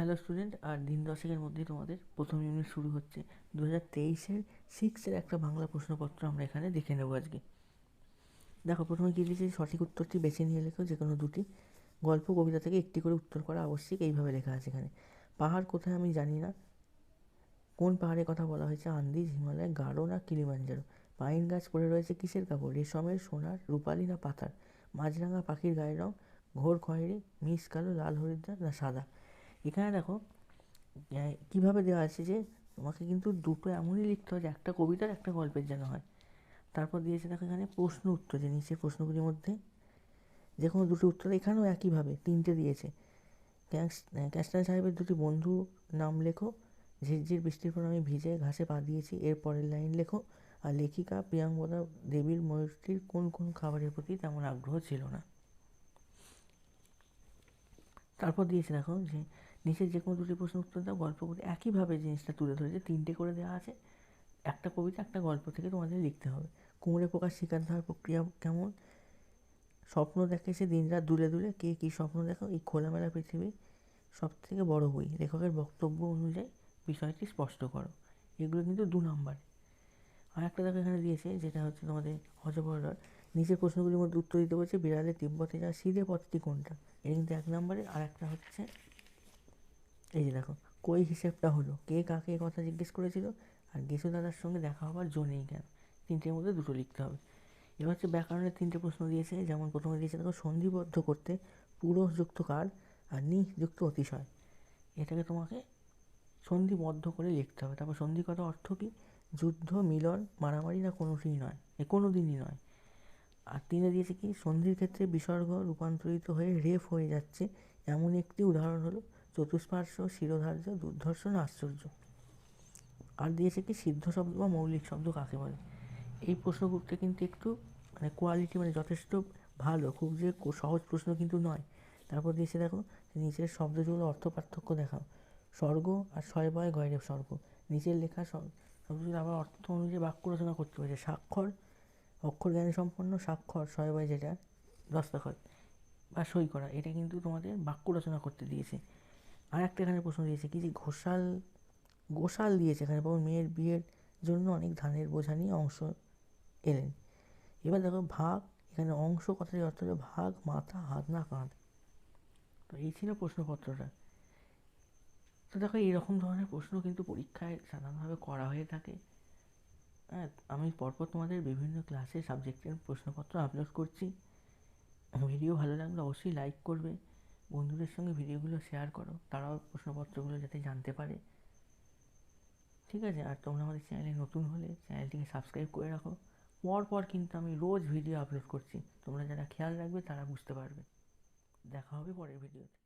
Hello student আর দিন দশেকের মধ্যেই তোমাদের প্রথম ইউনিট শুরু হচ্ছে। দু হাজার তেইশের সিক্সের একটা বাংলা প্রশ্নপত্র আমরা এখানে দেখে নেব আজকে। দেখো, প্রথমে কী দিয়েছি? সঠিক উত্তরটি বেছে নিয়ে লেখো যে কোনো দুটি। গল্প, কবিতা থেকে একটি করে উত্তর করা আবশ্যিক, এইভাবে লেখা আছে এখানে। পাহাড় কোথায় আমি জানি না। কোন পাহাড়ের কথা বলা হয়েছে? আন্দিজ, হিমালয় গাঢ় না কিলিমাঞ্জারো? পাইন গাছ পড়ে রয়েছে কিসের কাপড়? রেশমের সোনার, রূপালি না পাতার? মাছরাঙা পাখির গায়ের রং? ঘোর খয়েরি, মিস কালো, লাল হরিদ্রা না সাদা? এখানে দেখো কীভাবে দেওয়া আছে যে, তোমাকে কিন্তু দুটো এমনই লিখতে হয় যে একটা কবিতার একটা গল্পের যেন হয়। তারপর দিয়েছে দেখো এখানে প্রশ্ন উত্তর, যে নিচের প্রশ্নগুলির মধ্যে যে কোনো দুটো উত্তর এখানেও একইভাবে, তিনটে দিয়েছে। ক্যাস্টান সাহেবের দুটি বন্ধু নাম লেখো, ঝিরঝির বৃষ্টির পর আমি ভিজে ঘাসে পা দিয়েছি, এর পরের লাইন লেখো, আর লেখিকা প্রিয়াঙ্গদা দেবীর ময়ূরটির কোন কোন খাবারের প্রতি তেমন আগ্রহ ছিল না? তারপর দিয়েছে দেখো যে নিচের যে কোনো দুটি প্রশ্ন উত্তর দাও, গল্প করে একইভাবে জিনিসটা তুলে ধরেছে তিনটে করে দেওয়া আছে, একটা কবিতা, একটা গল্প থেকে তোমাদের লিখতে হবে। কুমড়ে পোকার শিকার ধরার প্রক্রিয়া কেমন? স্বপ্ন দেখে সে দিন রাত দূরে দূরে, কে কী স্বপ্ন দেখো? এই খোলামেলা পৃথিবী সব থেকে বড় বই। লেখকের বক্তব্য অনুযায়ী বিষয়টি স্পষ্ট করো। এগুলো কিন্তু দু নম্বর। আর একটা দেখো এখানে দিয়েছে, যেটা হচ্ছে তোমাদের হজবরডর নিচের প্রশ্নগুলির মধ্যে উত্তর দিতে বলছে বিড়ালে তিব্বতে যাওয়া সিধে পথটি কোনটা? এটা কিন্তু এক নম্বরে আর একটা হচ্ছে এই যে দেখো, কই হিসেবটা হলো? কে কাকে কথা জিজ্ঞেস করেছিল? আর গেসু দাদার সঙ্গে দেখা হবার জো নেই কেন? তিনটের মধ্যে দুটো লিখতে হবে। এবার হচ্ছে ব্যাকরণের তিনটে প্রশ্ন দিয়েছে, যেমন প্রথমে দিয়েছে দেখো, সন্ধিবদ্ধ করতে পুরুষযুক্ত কার আর নিযুক্ত অতিশয়। এটাকে তোমাকে সন্ধিবদ্ধ করে লিখতে হবে। তারপর সন্ধি কথা অর্থ কী? যুদ্ধ, মিলন, মারামারি না কোনোটিই নয়। এ কোনো দিনই নয়। আর তিনে দিয়েছে কি? সন্ধির ক্ষেত্রে বিসর্গ রূপান্তরিত হয়ে রেফ হয়ে যাচ্ছে। এমন একটি উদাহরণ হলো চতুষ্পার্শ্ব, শিরোধার্য দুর্ধর্ষণ আশ্চর্য? আর দিয়েছে কি সিদ্ধ শব্দ বা মৌলিক শব্দ কাকে বলে? এই প্রশ্নগুলোতে কিন্তু একটু মানে কোয়ালিটি মানে যথেষ্ট ভালো, খুব যে সহজ প্রশ্ন কিন্তু নয়। তারপর দিয়েছে দেখো, নিচের শব্দগুলো অর্থ পার্থক্য দেখাও। স্বর্গ আর শয়বয় গয়রেব স্বর্গ। নিচের লেখা শব- শব্দগুলো আবার অর্থ অনুযায়ী বাক্য রচনা করতে হয়েছে। স্বাক্ষর, অক্ষর জ্ঞানে সম্পন্ন স্বাক্ষর শয়বয় যেটা, দস্তখত বা সই করা, এটা কিন্তু তোমাদের বাক্য রচনা করতে দিয়েছে। আর একটা এখানে প্রশ্ন দিয়েছে কি যে ঘোষাল, গোশাল দিয়েছে এখানে পাবো মেয়ের বিয়ের জন্য অনেক ধানের বোঝা নিয়ে অংশ এলেন। এবার দেখো ভাগ, এখানে অংশ কথাটির অর্থ হলো ভাগ, মাথা, হাত না কাঁধ। তো এই ছিল প্রশ্নপত্রটা। তো দেখো এইরকম ধরনের প্রশ্ন কিন্তু পরীক্ষায় সাধারণভাবে করা হয়ে থাকে। হ্যাঁ আমি পরপর তোমাদের বিভিন্ন ক্লাসে সাবজেক্টের প্রশ্নপত্র আপলোড করছি। ভিডিও ভালো লাগলে অবশ্যই লাইক করবে। বন্ধুদের সঙ্গে ভিডিওগুলো শেয়ার করো। তারাও প্রশ্নপত্রগুলো যাতে জানতে পারে। ঠিক আছে? আর তোমরা আমাদের চ্যানেলে নতুন হলে চ্যানেলটিকে সাবস্ক্রাইব করে রাখো। পর পর কিন্তু আমি রোজ ভিডিও আপলোড করছি। তোমরা যারা খেয়াল রাখবে তারা বুঝতে পারবে। দেখা হবে পরের ভিডিওতে